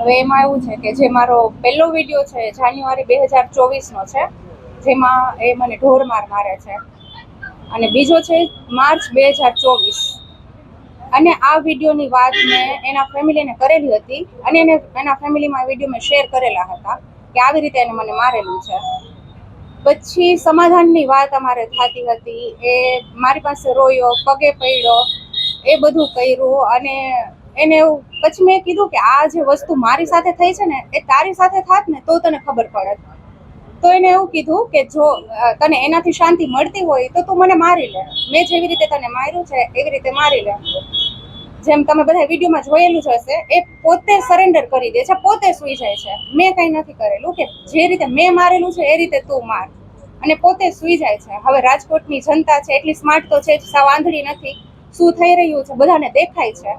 હવે એમાં એવું છે કે જે મારો પહેલો વીડિયો છે, જાન્યુઆરી બે હજાર ચોવીસનો છે, જેમાં એ મને ઢોરમાર મારે છે. અને બીજો છે માર્ચ બે હજાર ચોવીસ. અને આ વિડીયોની વાત મેં એના ફેમિલીને કરેલી હતી અને એને એના ફેમિલીમાં વીડિયો મેં શેર કરેલા હતા કે આવી રીતે એને મને મારેલું છે. પછી સમાધાનની વાત અમારે થતી હતી, એ મારી પાસે રોયો, પગે પડ્યો એ બધું કર્યું અને એને એવું, પછી મેં કીધું કે આ જે વસ્તુ મારી સાથે થઈ છે ને, એ તારી સાથે થાત ને, તો તને ખબર પડે તો એને એવું કીધું કે જો તને એનાથી શાંતિ મળતી હોય, તો તું મને મારી લે. મેં જેવી રીતે તને માર્યું છે, એવી રીતે મારી લે. જેમ તમે બધા વિડીયોમાં જોયેલું જ હશે, એ પોતે સરેન્ડર કરી દે છે, પોતે સુઈ જાય છે. મેં કંઈ નથી કરેલું કે જે રીતે મેં મારેલું છે, એ રીતે તું માર. અને પોતે સુઈ જાય છે. હવે રાજકોટની જનતા છે, એટલી સ્માર્ટ તો છે સાવ આંધળી નથી. શું થઈ રહ્યું છે, બધાને દેખાય છે.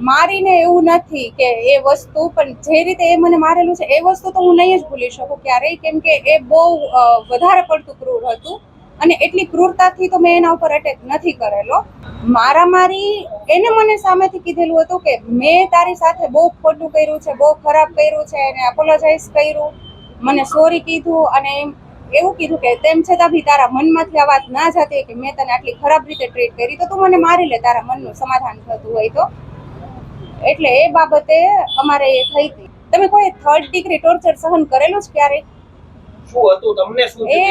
મારીને એવું નથી કે એ વસ્તુ, પણ જે રીતે એ મને મારેલું છે, એ વસ્તુ તો હું નહીં જ ભૂલી શકું ક્યારેય, કેમ કે એ બહુ વધારે પડતું ક્રૂર હતું. અને એટલી ક્રૂરતાથી તો મેં એના ઉપર એટેક નથી કરેલો. મારામારી એને મને સામેથી કીધેલું હતું કે મેં તારી સાથે બહુ ખોટું કર્યું છે, બહુ ખરાબ કર્યું છે અને એપોલોજાઇઝ કર્યું. મને સોરી કીધું અને એવું કીધું કે તેમ છતાં બી તારા મનમાંથી આ વાત ના જતી કે મેં તને આટલી ખરાબ રીતે ટ્રીટ કરી, તો તું મને મારી લે, તારા મનનું સમાધાન થતું હોય તો. એટલે એ બાબતે અમારે એ થઈ હતી. તમે કોઈ થર્ડ ડિગ્રી ટોર્ચર સહન કરેલું જ ક્યારે? શું હતું? તમને શું એ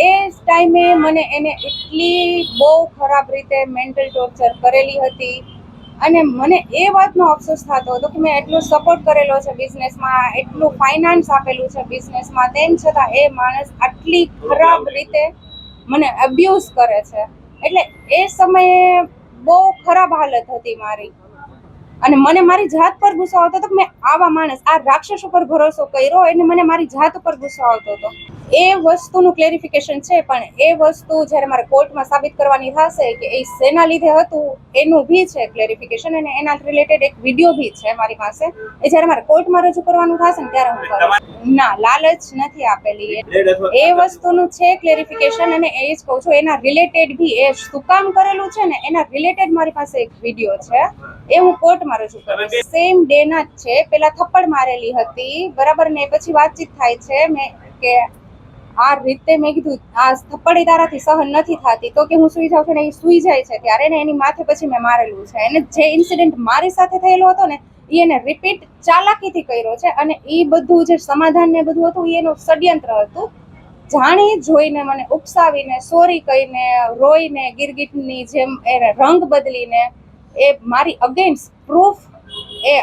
એ ટાઈમે મને એને એટલી બહુ ખરાબ રીતે મેન્ટલ ટોર્ચર કરેલી હતી. અને મને એ વાતનો અફસોસ થતો હતો કે મેં એટલો સપોર્ટ કરેલો છે બિઝનેસમાં એટલું ફાઇનાન્સ આપેલું છે બિઝનેસમાં તેમ છતાં એ માણસ આટલી ખરાબ રીતે મને અબ્યુઝ કરે છે. એટલે એ સમયે બહુ ખરાબ હાલત હતી મારી. અને મને મારી જાત પર ગુસ્સો આવતો હતો મેં આવા માણસ, આ રાક્ષસ ઉપર ભરોસો કર્યો એને મને મારી જાત ઉપર ગુસ્સો આવતો હતો. એ વસ્તુનું ક્લેરિફિકેશન છે પણ એ વસ્તુ જ્યારે મારે કોર્ટમાં સાબિત કરવાની થશે કે એ શેના લીધે હતું એનું બી છે ક્લેરિફિકેશન અને એના રિલેટેડ એક વીડિયો બી છે મારી પાસે. એ જ્યારે મારે કોર્ટમાં રજૂ કરવાનું થશે ને ત્યારે હું કરું. ના લાલચ નથી આપેલી. એ એ વસ્તુનું છે ક્લેરિફિકેશન અને એ જ કહું છું એના રિલેટેડ બી એ શું કામ કરેલું છે ને એના રિલેટેડ મારી પાસે એક વીડિયો છે. એ હું કોર્ટમાં રજૂ કરું સેમ ડે ના જ છે પેલા થપ્પડ મારેલી હતી. બરાબર ને પછી વાતચીત થાય છે મેં કે આ રીતે મેં કીધું, આ થપ્પડ તારાથી સહન નથી થતી. તો કે હું સુઈ જાઉં છું ને એ સુઈ જાય છે ત્યારે ને એની માથે પછી મેં મારેલું છે. એને જે ઇન્સિડન્ટ મારી સાથે થયેલો હતો ને એ એને રિપીટ ચાલાકીથી કર્યો છે અને એ બધું જે સમાધાન ને બધું હતું એનું ષડયંત્ર હતું. જાણી જોઈને મને ઉપસાવીને સોરી કહીને, રોઈને, ગિરગિટની જેમ એને રંગ બદલીને, એ મારી અગેન્સ્ટ પ્રૂફ એ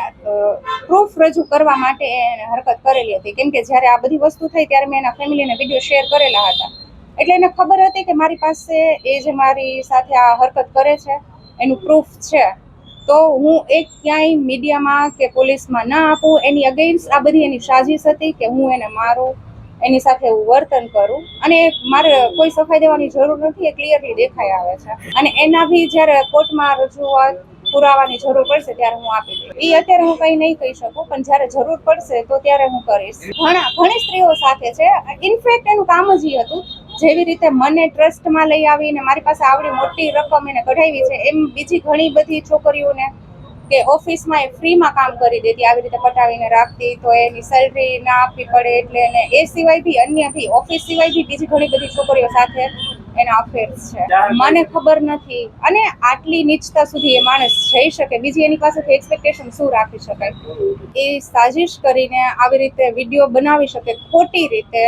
પ્રૂફ રજૂ કરવા માટે એને હરકત કરેલી હતી. કેમ કે જ્યારે આ બધી વસ્તુ થઈ ત્યારે મેં એના ફેમિલીને વીડિયો શેર કરેલા હતા. એટલે એને ખબર હતી કે મારી પાસે એ જે મારી સાથે આ હરકત કરે છે, એનું પ્રૂફ છે. તો હું એક ક્યાંય મીડિયામાં કે પોલીસમાં ના આપું, એની અગેન્સ્ટ આ બધી એની સાજિશ હતી કે હું એને મારું, એની સાથે હું વર્તન કરું. અને મારે કોઈ સફાઈ દેવાની જરૂર નથી, એ ક્લિયરલી દેખાઈ આવે છે. અને એના બી જ્યારે કોર્ટમાં રજૂઆત પુરાવાની જરૂર પડશે ત્યારે હું આપી દઈશ એ અત્યારે હું કંઈ નહીં કહી શકું, પણ જ્યારે જરૂર પડશે તો ત્યારે હું કરીશ. ઘણા, ઘણી સ્ત્રીઓ સાથે છે. ઇનફેક્ટ એનું કામ જ ઈ હતું. જેવી રીતે મને ટ્રસ્ટમાં લઈ આવીને મારી પાસે આવડી મોટી રકમ એને કઢાવી છે, એમ બીજી ઘણી બધી છોકરીઓને કે ઓફિસમાં એ ફ્રીમાં કામ કરી દેતી, આવી રીતે પટાવીને રાખતી, તો એની સેલરી ના આપવી પડે એટલે એ સિવાય બી અન્ય બી, ઓફિસ સિવાય બી બીજી ઘણી બધી છોકરીઓ સાથે એના અફેર્સ છે. મને ખબર નથી. અને આટલી નીચતા સુધી એ માણસ જઈ શકે. બીજી એની પાસેથી એક્સપેક્ટેશન શું રાખી શકાય? એ સાજિશ કરીને આવી રીતે વીડિયો બનાવી શકે ખોટી રીતે.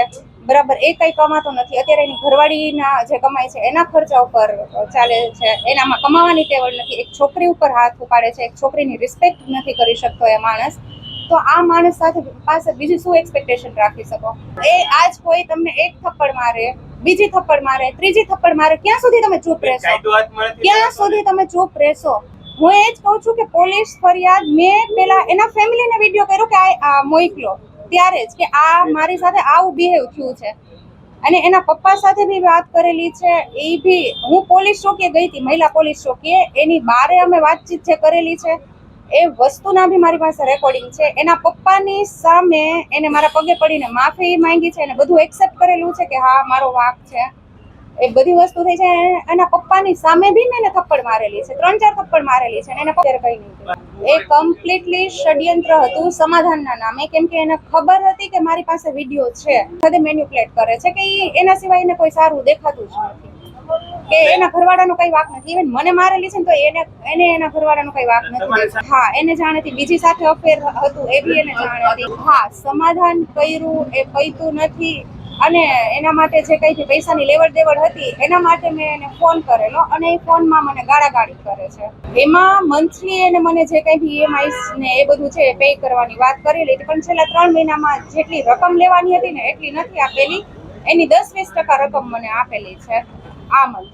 બરાબર એ કંઈ કમાતો નથી. અત્યારે એની ઘરવાળીના જે કમાય છે એના ખર્ચા ઉપર ચાલે છે. એનામાં કમાવાની ટેવડ નથી. એક છોકરી ઉપર હાથ ઉપાડે છે. એક છોકરીની રિસ્પેક્ટ નથી કરી શકતો એ માણસ. તો આ માણસ સાથે પાસે બીજી શું એક્સપેક્ટેશન રાખી શકો? એ આજ કોઈ તમને એક થપ્પડ મારે. બીજી થપ્પડ મારે ત્રીજી થપ્પડ મારે ક્યાં સુધી તમે ચૂપ રહેશો? ક્યાં સુધી તમે ચૂપ રહેશો? હું એ જ કહું છું કે પોલીસ ફરિયાદ મેં પેલા એના ફેમિલીને વીડિયો કર્યો કે આ મોઈકલો ત્યારે જ કે આ મારી સાથે આવું બિહેવ થયું છે. અને એના પપ્પા સાથે બી વાત કરેલી છે એ બી હું પોલીસ ચોકીએ ગઈ હતી મહિલા પોલીસ ચોકીએ. એની બારે અમે વાતચીત જે કરેલી છે એ વસ્તુના બી મારી પાસે રેકોર્ડિંગ છે. એના પપ્પાની સામે એને મારા પગે પડીને માફી માંગી છે અને બધું એક્સેપ્ટ કરેલું છે કે હા, મારો વાંક છે. એ બધી વસ્તુ થઈ છે એના પપ્પાની સામે બી મેં થપ્પડ મારેલી છે. ત્રણ ચાર થપ્પડ મારેલી છે અને એના પપ્પા કઈ નહીં એ કમ્પ્લીટલી ષડયંત્ર હતું સમાધાનના નામે. કેમ કે એને ખબર હતી કે મારી પાસે વીડિયો છે. બધે મેન્યુપ્લેટ કરે છે કે એના સિવાય એને કોઈ સારું દેખાતું જ નથી. કે એના ઘરવાળાનો કઈ વાક નથી. ઇવન મને મારેલી છે ને તો એને એને એના ઘરવાળાનો કઈ વાક નથી. હા એને જાણ હતી. બીજી સાથે અફેર હતું એ બી એને જાણ હતી. હા સમાધાન કર્યું એ પૈતું નથી. અને એના માટે જે કઈ પૈસાની લેવડ દેવડ હતી એના માટે મેં એને ફોન કરેલો અને એ ફોનમાં મને ગાળાગાળી કરે છે. એમાં મંથલી એને મને જે કઈ બી ઈએમઆઈ ને એ બધું છે પે કરવાની વાત કરેલી હતી. પણ છેલ્લા ત્રણ મહિનામાં જેટલી રકમ લેવાની હતી ને એટલી નથી આપેલી. એની દસ વીસ ટકા રકમ મને આપેલી છે. આ મંથ